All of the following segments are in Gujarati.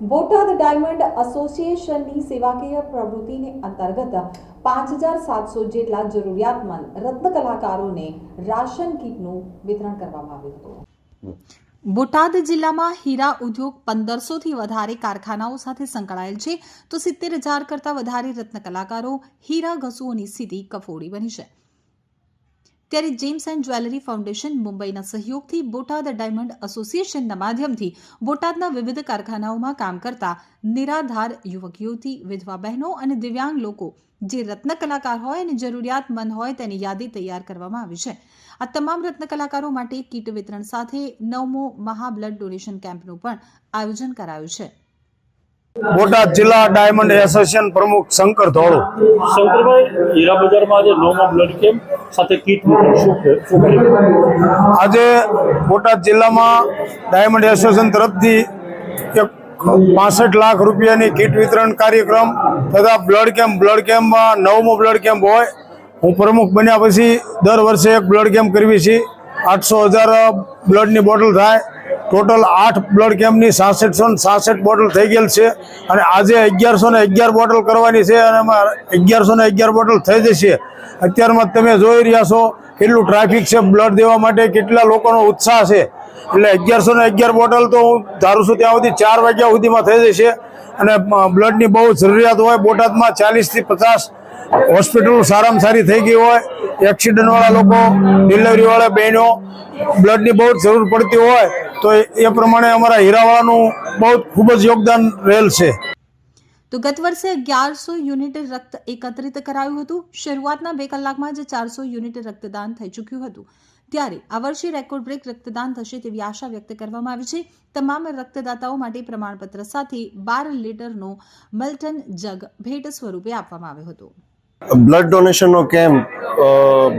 બોટાદ ડાયમંડ એસોસિએશનની સેવાકીય પ્રવૃત્તિને અંતર્ગત પાંચ હજાર સાતસો જેટલા જરૂરિયાતમંદ રત્ન કલાકારોને રાશન કીટનું વિતરણ કરવામાં આવ્યું હતું. બોટાદ જિલ્લામાં હીરા ઉદ્યોગ પંદરસોથી વધારે કારખાનાઓ સાથે સંકળાયેલ છે તો સિત્તેર હજાર કરતાં વધારે રત્ન કલાકારો હીરા ઘસુઓની સ્થિતિ કફોડી બની છે. ત્યારે જેમ્સ એન્ડ જ્વેલરી ફાઉન્ડેશન મુંબઈના સહયોગથી બોટાદ ડાયમંડ એસોસિએશનના માધ્યમથી બોટાદના વિવિધ કારખાનાઓમાં કામ કરતા નિરાધાર યુવક યુવતી વિધવા બહેનો અને દિવ્યાંગ લોકો જે રત્ન કલાકાર હોય અને જરૂરિયાતમંદ હોય તેની યાદી તૈયાર કરવામાં આવી છે. આ તમામ રત્ન કલાકારો માટે કીટ વિતરણ સાથે નવમો મહાબ્લડ ડોનેશન કેમ્પનું પણ આયોજન કરાયું છે. બોટાદ જિલ્લા ડાયમંડ એસોસિએશન પ્રમુખ શંકર ધોળુ. શંકરભાઈ હીરા બજારમાં આજે નોમા બ્લડ કેમ્પ સાથે કીટ આજે બોટાદ જિલ્લામાં ડાયમંડ એસોસિએશન તરફથી એક પાસઠ લાખ રૂપિયાની કીટ વિતરણ કાર્યક્રમ તથા બ્લડ કેમ્પ બ્લડ કેમ્પમાં નવમો બ્લડ કેમ્પ હોય. હું પ્રમુખ બન્યા પછી દર વર્ષે એક બ્લડ કેમ્પ કરવી છીએ આઠસો હજાર બ્લડની બોટલ થાય. ટોટલ આઠ બ્લડ કેમ્પની સાસઠસો સાસઠ બોટલ થઈ ગયેલ છે. અને આજે અગિયારસો ને અગિયાર બોટલ કરવાની છે અને એમાં અગિયારસો ને અગિયાર બોટલ થઈ જશે. અત્યારમાં તમે જોઈ રહ્યા છો કેટલું ટ્રાફિક છે બ્લડ દેવા માટે, કેટલા લોકોનો ઉત્સાહ છે. એટલે અગિયારસો ને અગિયાર બોટલ તો હું ધારું છું ત્યાં સુધી ચાર વાગ્યા સુધીમાં થઈ જશે. અને બ્લડની બહુ જરૂરિયાત હોય, બોટાદમાં ચાલીસથી પચાસ હોસ્પિટલ સારામાં સારી થઈ ગઈ હોય, એક્સિડન્ટવાળા લોકો, ડિલિવરીવાળા બહેનો, બ્લડની બહુ જરૂર પડતી હોય, તો એ પ્રમાણે અમારા હીરાવાળાનું બહુ ખૂબ જ યોગદાન રહેલ છે. તો ગત વર્ષે અગિયારસો યુનિટ રક્ત એકત્રિત કરાયું હતું. શરૂઆતના બે કલાકમાં જ ચારસો યુનિટ રક્તદાન થઈ ચૂક્યું હતું. ત્યારે આ વર્ષે રેકોર્ડ બ્રેક રક્તદાન થશે તેવી આશા વ્યક્ત કરવામાં આવી છે. તમામ રક્તદાતાઓ માટે પ્રમાણપત્ર સાથે બાર લીટરનો મલ્ટન જગ ભેટ સ્વરૂપે આપવામાં આવ્યો હતો. બ્લડ ડોનેશનનો કેમ્પ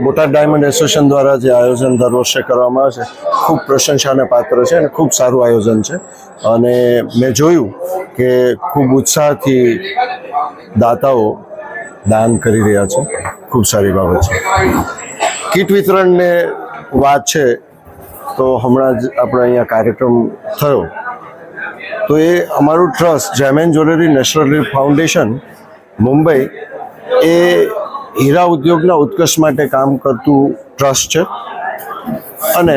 બોટાદ ડાયમંડ એસોસિએશન દ્વારા જે આયોજન દર વર્ષે કરવામાં આવે છે, ખૂબ પ્રશંસાને પાત્ર છે અને ખૂબ સારું આયોજન છે. અને મેં જોયું કે ખૂબ ઉત્સાહથી દાતાઓ દાન કરી રહ્યા છે. ખૂબ સારી બાબત છે. કીટ વિતરણને વાત છે, તો હમણાં જ આપણે અહીંયા કાર્યક્રમ થયો. તો એ અમારું trust gem and jewellery national foundation, Mumbai, એ હીરા ઉદ્યોગના ઉત્કર્ષ માટે કામ કરતું ટ્રસ્ટ છે. અને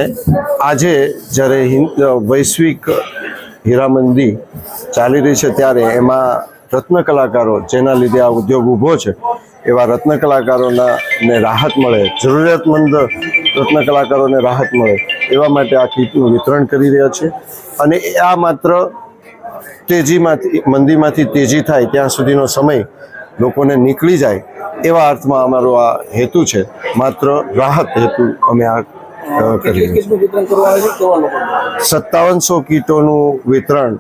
આજે જ્યારે વૈશ્વિક હીરામંદી ચાલી રહી છે, ત્યારે એમાં રત્ન કલાકારો જેના લીધે આ ઉદ્યોગ ઊભો છે એવા રત્ન કલાકારોના ને રાહત મળે જરૂરિયાતમંદ રત્ન કલાકારોને રાહત મળે એવા માટે આ કીટનું વિતરણ કરી રહ્યા છે. અને આ માત્ર તેજીમાંથી મંદીમાંથી તેજી થાય ત્યાં સુધીનો સમય લોકોને નીકળી જાય એવા અર્થમાં અમારો આ હેતુ છે. માત્ર રાહત હેતુ અમે આ કરીએ સત્તાવનસો કીટોનું વિતરણ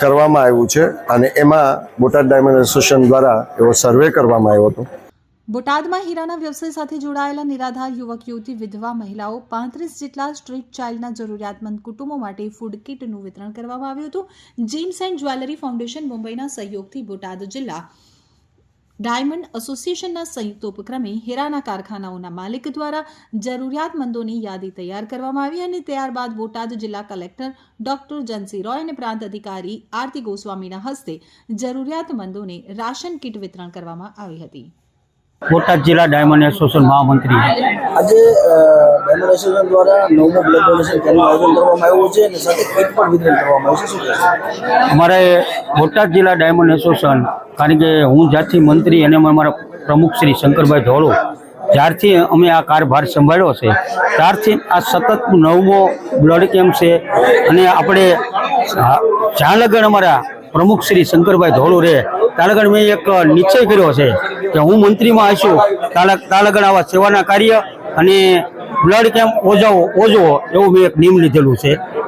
કરવામાં આવ્યું છે અને એમાં બોટાદ ડાયમંડ એસોસિએશન દ્વારા એવો સર્વે કરવામાં આવ્યો હતો. બોટાદમાં હીરાના વ્યવસાય સાથે જોડાયેલા નિરાધાર યુવક, યુવતી, વિધવા, મહિલાઓ પાંત્રીસ જેટલા સ્ટ્રીટ ચાઇલ્ડના જરૂરિયાતમંદ કુટુંબો માટે ફૂડ કિટનું વિતરણ કરવામાં આવ્યું હતું. જેમ્સ એન્ડ જ્વેલરી ફાઉન્ડેશન મુંબઈના સહયોગથી બોટાદ જિલ્લા ડાયમંડ એસોસિએશનના સંયુક્ત ઉપક્રમે હીરાના કારખાનાઓના માલિક દ્વારા જરૂરિયાતમંદોની યાદી તૈયાર કરવામાં આવી અને ત્યારબાદ બોટાદ જિલ્લા કલેક્ટર ડોક્ટર જનસી રોય અને પ્રાંત અધિકારી આરતી ગોસ્વામીના હસ્તે જરૂરિયાતમંદોને રાશન કીટ વિતરણ કરવામાં આવી હતી. બોટાદ જિલ્લા ડાયમંડ એસોસિએશન મહામંત્રી. આજે ડાયમંડ એસોસિએશન દ્વારા નવમો બ્લડ ડોનેશન કેમ્પનું આયોજન કરવામાં આવ્યું છે અને સાથે કીટ પણ વિતરણ કરવામાં આવ્યું છે. અમારે બોટાદ જિલ્લા ડાયમંડ એસોસિએશન કારણ કે હું જ્યારથી મંત્રી અને અમારા પ્રમુખ શ્રી શંકરભાઈ ધોળો, જ્યારથી અમે આ કારભાર સંભાળ્યો છે, ત્યારથી આ સતત નવમો બ્લડ કેમ્પ છે અને આપણે જ્યાં લગન અમારા પ્રમુખ શ્રી શંકરભાઈ ધોળો રહે ત્યાં લગન મેં એક નિશ્ચય કર્યો છે કે હું મંત્રીમાં આવીશું ત્યાં લગન આવા સેવાના કાર્ય અને બ્લડ કેમ્પ ઓજાવો ઓજવો એવું મેં એક નિયમ લીધેલું છે.